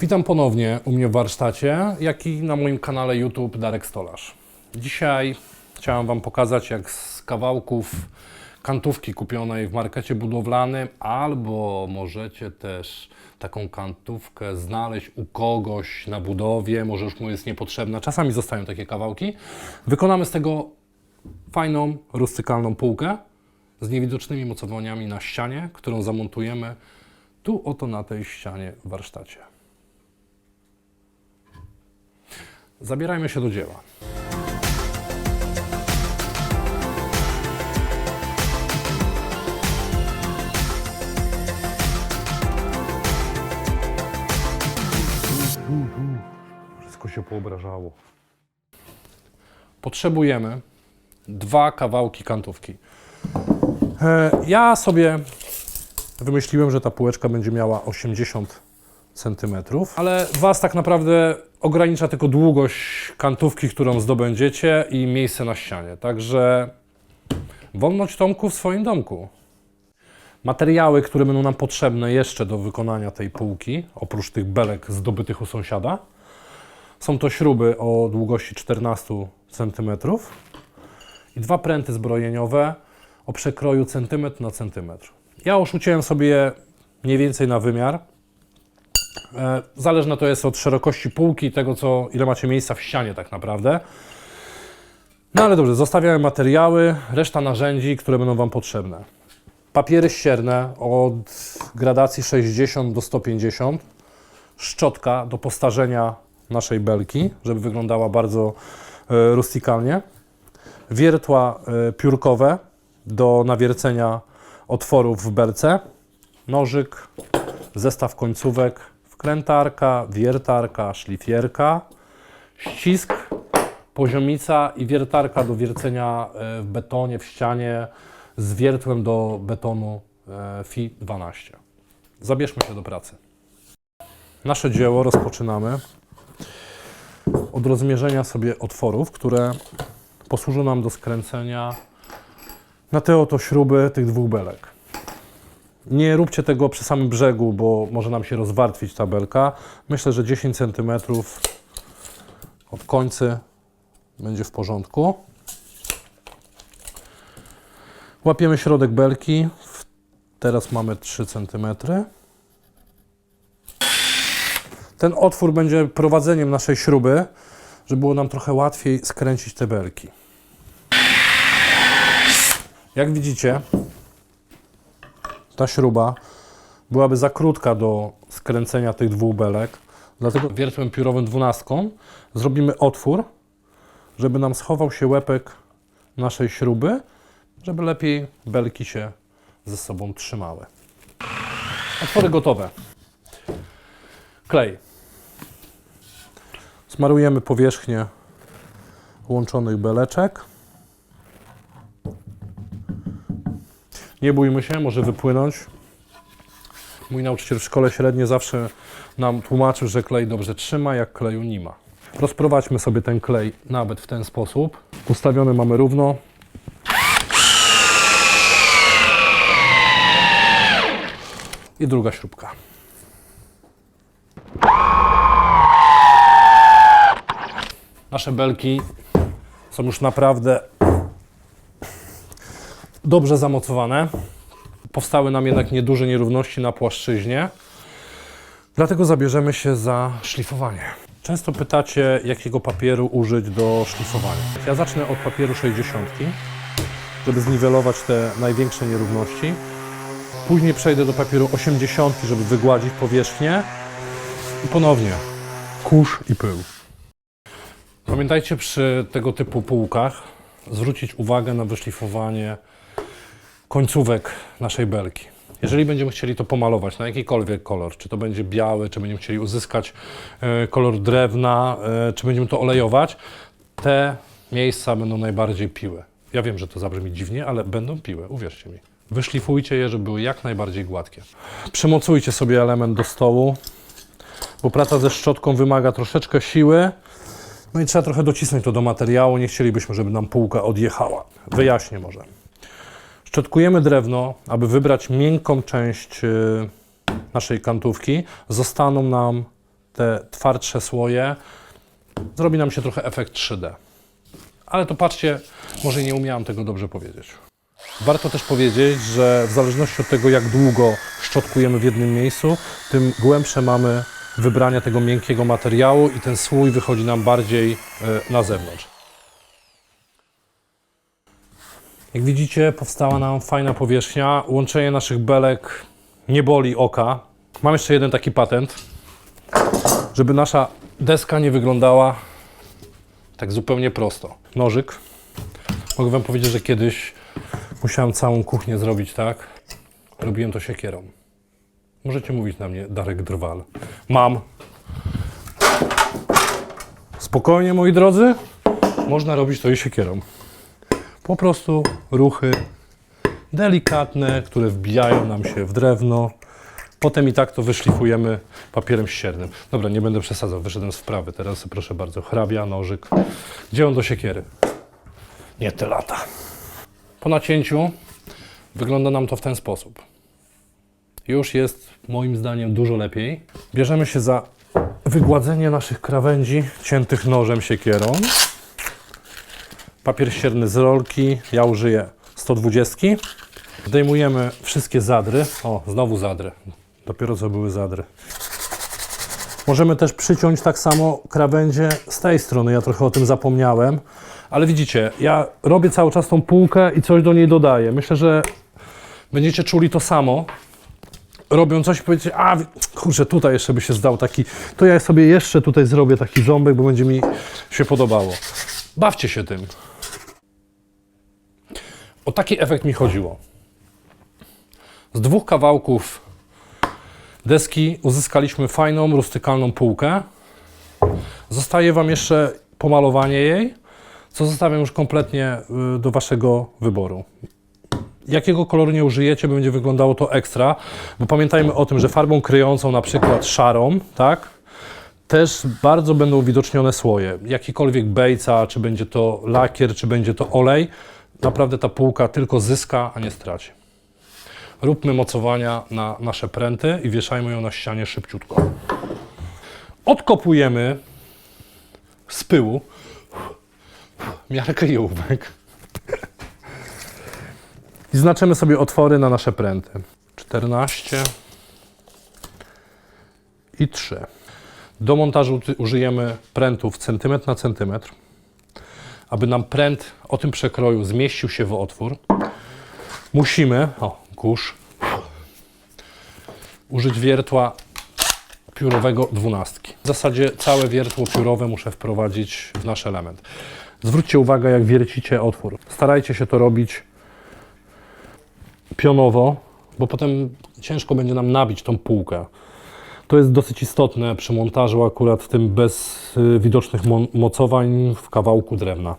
Witam ponownie u mnie w warsztacie, jak i na moim kanale YouTube Darek Stolarz. Dzisiaj chciałem Wam pokazać, jak z kawałków kantówki kupionej w markecie budowlanym, albo możecie też taką kantówkę znaleźć u kogoś na budowie, może już mu jest niepotrzebna, czasami zostają takie kawałki. Wykonamy z tego fajną, rustykalną półkę z niewidocznymi mocowaniami na ścianie, którą zamontujemy tu oto na tej ścianie w warsztacie. Zabierajmy się do dzieła. Wszystko się poobrażało. Potrzebujemy dwa kawałki kantówki. E, Ja sobie wymyśliłem, że ta półeczka będzie miała 80 centymetrów, ale Was tak naprawdę ogranicza tylko długość kantówki, którą zdobędziecie i miejsce na ścianie. Także wolność Tomku w swoim domku. Materiały, które będą nam potrzebne jeszcze do wykonania tej półki, oprócz tych belek zdobytych u sąsiada, są to śruby o długości 14 cm i dwa pręty zbrojeniowe o przekroju centymetr na centymetr. Ja oszuciłem sobie mniej więcej na wymiar. E, Zależne to jest od szerokości półki i tego, co, ile macie miejsca w ścianie tak naprawdę. No ale dobrze, zostawiamy materiały, reszta narzędzi, które będą Wam potrzebne. Papiery ścierne od gradacji 60 do 150. Szczotka do postarzenia naszej belki, żeby wyglądała bardzo e, rustykalnie. Wiertła e, piórkowe do nawiercenia otworów w belce. Nożyk, zestaw końcówek, wkrętarka, wiertarka, szlifierka, ścisk, poziomica i wiertarka do wiercenia e, w betonie, w ścianie z wiertłem do betonu e, FI 12. Zabierzmy się do pracy. Nasze dzieło rozpoczynamy od rozmierzenia sobie otworów, które posłużą nam do skręcenia na te oto śruby tych dwóch belek. Nie róbcie tego przy samym brzegu, bo może nam się rozwartwić ta belka. Myślę, że 10 cm od końcy będzie w porządku. Łapiemy środek belki. Teraz mamy 3 cm. Ten otwór będzie prowadzeniem naszej śruby, żeby było nam trochę łatwiej skręcić te belki. Jak widzicie, ta śruba byłaby za krótka do skręcenia tych dwóch belek. Dlatego wiertłem piórowym dwunastką zrobimy otwór, żeby nam schował się łepek naszej śruby, żeby lepiej belki się ze sobą trzymały. Otwory gotowe. Klej. Smarujemy powierzchnię łączonych beleczek. Nie bójmy się, może wypłynąć. Mój nauczyciel w szkole średniej zawsze nam tłumaczył, że klej dobrze trzyma, jak kleju nie ma. Rozprowadźmy sobie ten klej nawet w ten sposób. Ustawiony mamy równo. I druga śrubka. Nasze belki są już naprawdę dobrze zamocowane. Powstały nam jednak nieduże nierówności na płaszczyźnie, dlatego zabierzemy się za szlifowanie. Często pytacie, jakiego papieru użyć do szlifowania. Ja zacznę od papieru 60, żeby zniwelować te największe nierówności. Później przejdę do papieru 80, żeby wygładzić powierzchnię. I ponownie kurz i pył. Pamiętajcie przy tego typu półkach zwrócić uwagę na wyszlifowanie końcówek naszej belki. Jeżeli będziemy chcieli to pomalować na jakikolwiek kolor, czy to będzie biały, czy będziemy chcieli uzyskać e, kolor drewna, e, czy będziemy to olejować, te miejsca będą najbardziej piłe. Ja wiem, że to zabrzmi dziwnie, ale będą piłe, uwierzcie mi. Wyszlifujcie je, żeby były jak najbardziej gładkie. Przymocujcie sobie element do stołu, bo praca ze szczotką wymaga troszeczkę siły, no i trzeba trochę docisnąć to do materiału. Nie chcielibyśmy, żeby nam półka odjechała. Wyjaśnię może. Szczotkujemy drewno, aby wybrać miękką część y, naszej kantówki. Zostaną nam te twardsze słoje, zrobi nam się trochę efekt 3D. Ale to patrzcie, może nie umiałam tego dobrze powiedzieć. Warto też powiedzieć, że w zależności od tego, jak długo szczotkujemy w jednym miejscu, tym głębsze mamy wybrania tego miękkiego materiału i ten słój wychodzi nam bardziej e, na zewnątrz. Jak widzicie, powstała nam fajna powierzchnia. Łączenie naszych belek nie boli oka. Mam jeszcze jeden taki patent, żeby nasza deska nie wyglądała tak zupełnie prosto. Nożyk. Mogę Wam powiedzieć, że kiedyś musiałem całą kuchnię zrobić tak. Robiłem to siekierą. Możecie mówić na mnie Darek Drwal. Mam. Spokojnie, moi drodzy. Można robić to i siekierą. Po prostu ruchy delikatne, które wbijają nam się w drewno. Potem i tak to wyszlifujemy papierem ściernym. Dobra, nie będę przesadzał, wyszedłem z wprawy. Teraz proszę bardzo, hrabia, nożyk. Gdzie on do siekiery? Nie te lata. Po nacięciu wygląda nam to w ten sposób. Już jest moim zdaniem dużo lepiej. Bierzemy się za wygładzenie naszych krawędzi ciętych nożem siekierą. Papier ścierny z rolki, ja użyję 120. Zdejmujemy wszystkie zadry. O, znowu zadry. Dopiero co były zadry. Możemy też przyciąć tak samo krawędzie z tej strony. Ja trochę o tym zapomniałem. Ale widzicie, ja robię cały czas tą półkę i coś do niej dodaję. Myślę, że będziecie czuli to samo. Robią coś i powiecie, a kurczę, tutaj jeszcze by się zdał taki, to ja sobie jeszcze tutaj zrobię taki ząbek, bo będzie mi się podobało. Bawcie się tym. O taki efekt mi chodziło. Z dwóch kawałków deski uzyskaliśmy fajną, rustykalną półkę. Zostaje Wam jeszcze pomalowanie jej, co zostawiam już kompletnie y, do Waszego wyboru. Jakiego koloru nie użyjecie, będzie wyglądało to ekstra, bo pamiętajmy o tym, że farbą kryjącą, na przykład szarą, tak, też bardzo będą uwidocznione słoje. Jakikolwiek bejca, czy będzie to lakier, czy będzie to olej, naprawdę ta półka tylko zyska, a nie straci. Róbmy mocowania na nasze pręty i wieszajmy ją na ścianie szybciutko. Odkopujemy z pyłu miarkę i ołówek i znaczymy sobie otwory na nasze pręty. 14 i 3. Do montażu użyjemy prętów centymetr na centymetr. Aby nam pręt o tym przekroju zmieścił się w otwór, musimy, o, kurz, użyć wiertła piórowego dwunastki. W zasadzie całe wiertło piórowe muszę wprowadzić w nasz element. Zwróćcie uwagę, jak wiercicie otwór. Starajcie się to robić pionowo, bo potem ciężko będzie nam nabić tą półkę. To jest dosyć istotne przy montażu akurat tym bez y, widocznych mo- mocowań w kawałku drewna.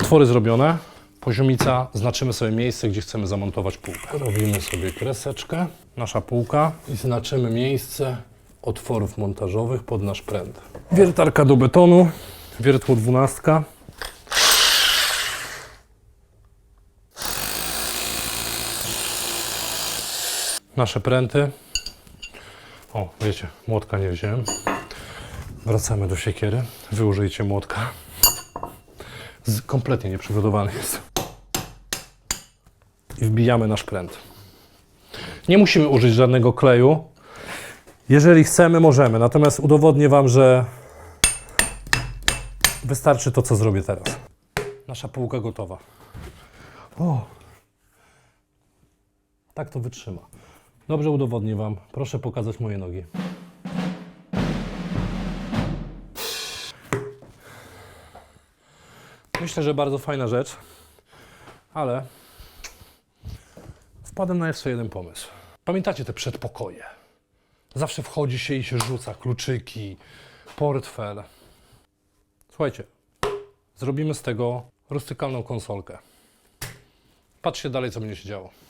Otwory zrobione. Poziomica, znaczymy sobie miejsce, gdzie chcemy zamontować półkę. Robimy sobie kreseczkę, nasza półka i znaczymy miejsce otworów montażowych pod nasz pręt. Wiertarka do betonu, wiertło dwunastka. Nasze pręty. O, wiecie, młotka nie wziąłem. Wracamy do siekiery. Wy użyjcie młotka. Z, kompletnie nieprzygotowany jest. I wbijamy nasz pręt. Nie musimy użyć żadnego kleju. Jeżeli chcemy, możemy. Natomiast udowodnię Wam, że wystarczy to, co zrobię teraz. Nasza półka gotowa. O. Tak to wytrzyma. Dobrze udowodnię Wam. Proszę pokazać moje nogi. Myślę, że bardzo fajna rzecz, ale wpadłem na jeszcze jeden pomysł. Pamiętacie te przedpokoje? Zawsze wchodzi się i się rzuca kluczyki, portfel. Słuchajcie, zrobimy z tego rustykalną konsolkę. Patrzcie dalej, co będzie się działo.